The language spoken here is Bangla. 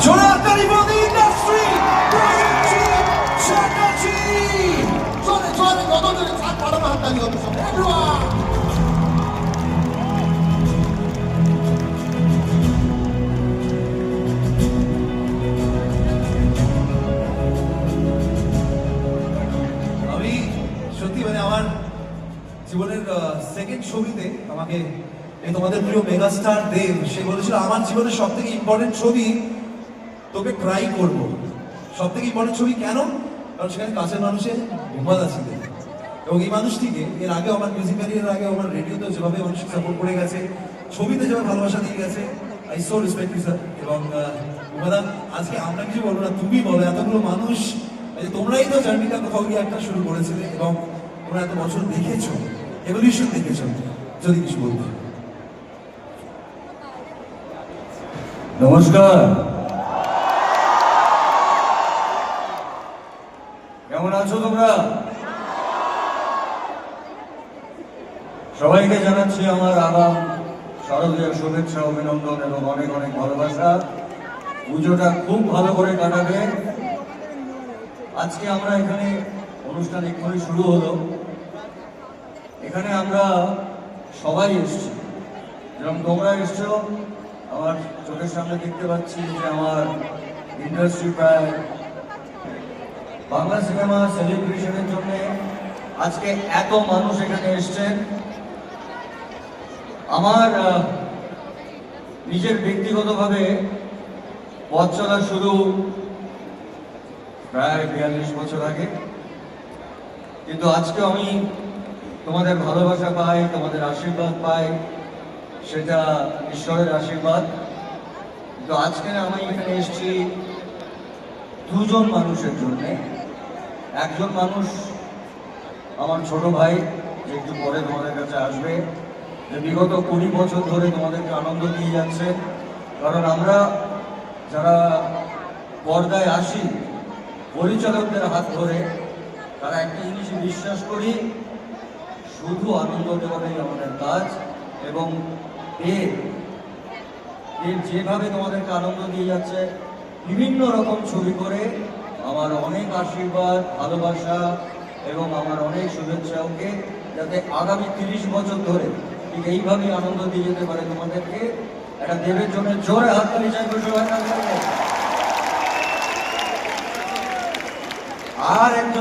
Giornata di Body Industry! Provinci! Cercaci! 전에 전에 너희들이 다 바라만 한다니 거기서 everyone! জীবনের সেকেন্ড ছবিতে আমাকে এই তোমাদের প্রিয় মেগাস্টার দেব, সে বলেছিল, আমার জীবনের সব থেকে ইম্পর্টেন্ট ছবি তোকে ট্রাই করব। সব থেকে ইম্পর্টেন্ট ছবি কেন? কারণ সেখানে কাছের মানুষের ঘুমাদা ছিলেন এবং এই মানুষটিকে এর আগে আমার মিউজিক ক্যারিয়ারের আগে আমার রেডিওতে যেভাবে মানুষ সাপোর্ট করে গেছে, ছবিতে যেভাবে ভালোবাসা দিয়ে গেছে আই সো রেসপেক্ট স্যার এবং ঘুমাদা আজকে আমরা কিছু বলব না, তুমি বলো, এতগুলো মানুষ তোমরাই তো জার্নিটা কোথাও গিয়ে একটা শুরু করেছিলে এবং তোমরা এত বছর দেখেছ এভলিউশন দেখেছ, যদি কিছু বলতে। নমস্কার। কেমন আছো তোমরা? সবাইকে জানাচ্ছি আমার আগাম শারদীয় শুভেচ্ছা, অভিনন্দন এবং অনেক অনেক ভালোবাসা। পুজোটা খুব ভালো করে কাটাবে। আজকে আমরা এখানে অনুষ্ঠান এক্ষুনি শুরু হলো। এখানে আমরা সবাই এসছি। যেরকম তোমরা এসছো আমার চোখের সামনে দেখতে পাচ্ছি যে আমার ইন্ডাস্ট্রি প্রায় বাংলা সিনেমা সেলিব্রেশনের জন্য আজকে এত মানুষ এখানে এসছেন আমার নিজের ব্যক্তিগতভাবে পথ চলা শুরু প্রায় বিয়াল্লিশ বছর আগে। কিন্তু আজকে আমি তোমাদের ভালোবাসা পাই, তোমাদের আশীর্বাদ পাই। সেটা ঈশ্বরের আশীর্বাদ। তো আজকে আমি এখানে এসেছি দুজন মানুষের জন্য। একজন মানুষ আমার ছোট ভাই, যে একটু পরে তোমাদের কাছে আসবে, যে বিগত কুড়ি বছর ধরে তোমাদেরকে আনন্দ দিয়ে যাচ্ছে। কারণ আমরা যারা পর্দায় আসি পরিচালকদের হাত ধরে তারা একটা জিনিস বিশ্বাস করি, শুধু আনন্দ দেওয়াটাই আমাদের কাজ এবং এর এর যেভাবে তোমাদেরকে আনন্দ দিয়ে যাচ্ছে, বিভিন্ন রকম ছবি করে আমার অনেক আশীর্বাদ, ভালোবাসা এবং আমার অনেক শুভেচ্ছা ওকে যাতে আগামী তিরিশ বছর ধরে ঠিক এইভাবে আনন্দ দিয়ে যেতে পারে তোমাদেরকে। একটা দেবের জন্য জোরে হাত তালি চাইব সবাই আর একজন